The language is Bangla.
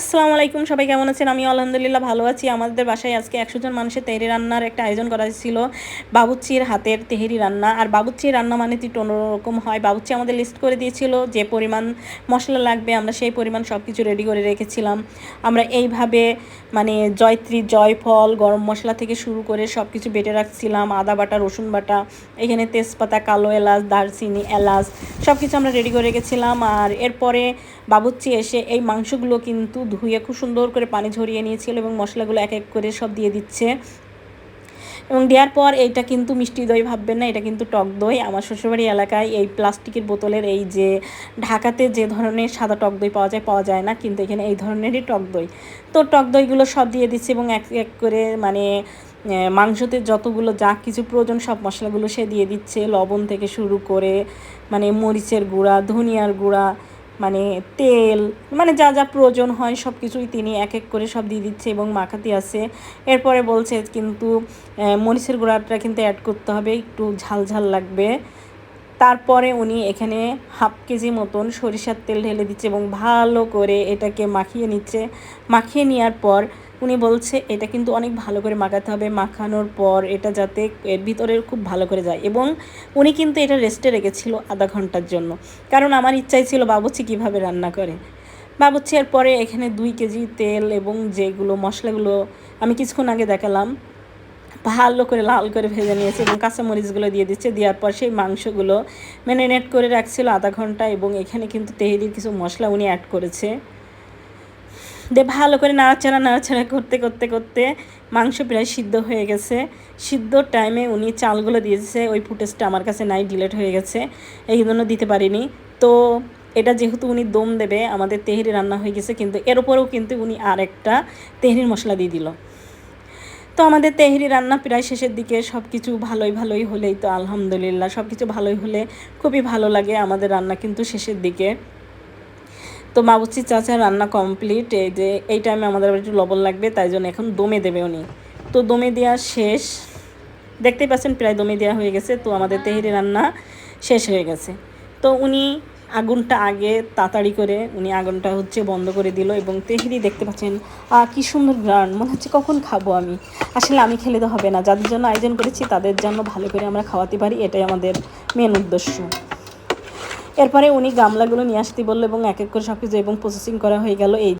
আসসালামু আলাইকুম, সবাই কেমন আছেন? আমি আলহামদুলিল্লাহ ভালো আছি। আমাদের বাসায় আজকে একশো জন মানুষের তেহরি রান্নার একটা আয়োজন করা ছিল বাবুচ্চির হাতের তেহরি রান্না। আর বাবুচ্চির রান্না মানে একটু অন্যরকম হয়। বাবুচ্চি আমাদের লিস্ট করে দিয়েছিল যে পরিমাণ মশলা লাগবে, আমরা সেই পরিমাণ সব কিছু রেডি করে রেখেছিলাম। আমরা এইভাবে মানে জয়ত্রী, জয়ফল, গরম মশলা থেকে শুরু করে সব কিছু বেটে রাখছিলাম। আদা বাটা, রসুন বাটা, এখানে তেজপাতা, কালো এলাচ, দারচিনি, এলাচ সব কিছু আমরা রেডি করে রেখেছিলাম। আর এরপরে বাবুচ্চি এসে এই মাংসগুলো কিন্তু ধুয়ে খুব সুন্দর করে পানি ঝরিয়ে নিয়েছিল এবং মশলাগুলো এক এক করে সব দিয়ে দিচ্ছে। এবং দেওয়ার পর এইটা কিন্তু মিষ্টি দই ভাববেন না, এটা কিন্তু টক দই। আমার শ্বশুরবাড়ি এলাকায় এই প্লাস্টিকের বোতলের এই যে ঢাকাতে যে ধরনের সাদা টক দই পাওয়া যায় পাওয়া যায় না, কিন্তু এখানে এই ধরনেরই টক দই। তো টক দইগুলো সব দিয়ে দিচ্ছে এবং এক এক করে মানে মাংসতে যতগুলো যা কিছু প্রয়োজন সব মশলাগুলো সে দিয়ে দিচ্ছে। লবণ থেকে শুরু করে মানে মরিচের গুঁড়া, ধনিয়ার গুঁড়া মানে তেল মানে যা যা প্রয়োজন হয় সব কিছুই তিনি এক এক করে সব দিয়ে দিচ্ছে এবং মাখাতে আছে। এরপরে বলছে কিন্তু মরিচের গুঁড়াটা কিন্তু অ্যাড করতে হবে, একটু ঝাল ঝাল লাগবে। তারপরে উনি এখানে হাফ কেজি মতন সরিষার তেল ঢেলে দিচ্ছে এবং ভালো করে এটাকে মাখিয়ে নিচ্ছে। মাখিয়ে নেওয়ার পর উনি বলছে, এটা কিন্তু অনেক ভালো করে মাখাতে হবে, মাখানোর পর এটা যাতে এর ভিতরে খুব ভালো করে যায়। এবং উনি কিন্তু এটা রেস্টে রেখেছিল আধা ঘণ্টার জন্য। কারণ আমার ইচ্ছাই ছিল বাবুচি কীভাবে রান্না করে। বাবুচি এর পরে এখানে দুই কেজি তেল এবং যেগুলো মশলাগুলো আমি কিছুক্ষণ আগে দেখালাম, ভালো করে লাল করে ভেজে নিয়েছে এবং কাঁচামরিচগুলো দিয়ে দিচ্ছে। দেওয়ার পর সেই মাংসগুলো ম্যারিনেট করে রাখছিল আধা ঘণ্টা এবং এখানে কিন্তু তেহেরির কিছু মশলা উনি অ্যাড করেছে। দিয়ে ভালো করে নাড়াচাড়া নাড়াচাড়া করতে করতে করতে মাংস প্রায় সিদ্ধ হয়ে গেছে। সিদ্ধর টাইমে উনি চালগুলো দিয়েছে। ওই ফুটেজটা আমার কাছে নাই ডিলেট হয়ে গেছে। এই জন্য দিতে পারিনি। তো এটা যেহেতু উনি দম দেবে, আমাদের তেহরি রান্না হয়ে গেছে, কিন্তু এর উপরেও কিন্তু উনি আর একটা তেহরির মশলা দিয়ে দিল। তো আমাদের তেহরি রান্না প্রায় শেষের দিকে সব কিছু ভালোই ভালোই হলেই তো আলহামদুলিল্লাহ সব কিছু ভালোই হলে খুবই ভালো লাগে আমাদের রান্না কিন্তু শেষের দিকে। তো মাবুচি চাচা রান্না কমপ্লিট এই যে এই টাইমে আমাদের একটু লবণ লাগবে, তাই জন্য এখন দমে দেবে উনি। তো দমে দেওয়া শেষ। দেখতেই পাচ্ছেন প্রায় দমে দেওয়া হয়ে গেছে, তো আমাদের তেহেরি রান্না শেষ হয়ে গেছে। তো উনি আগুনটা আগে তাড়াতাড়ি করে, উনি আগুনটা হচ্ছে বন্ধ করে দিল এবং তেহেরি দেখতে পাচ্ছেন কি সুন্দর গ্রান মনে হচ্ছে কখন খাব আমি। আসলে আমি খেলে তো হবে না, যাদের জন্য আয়োজন করেছি তাদের জন্য ভালো করে আমরা খাওয়াতে পারি, এটাই আমাদের মেন উদ্দেশ্য। এরপরে উনি গামলাগুলো নিয়ে আসতে বলল এবং এক এক করে সব কিছু এবং প্রসেসিং করা হয়ে গেল এই